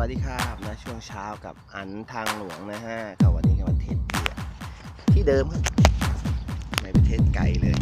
วัสดีครับนะช่วงเช้ากับอันทางหลวงนะฮะกับวันนี้กับวันเทศเดียที่เดิมครับไม่ไปเทศไกลเลย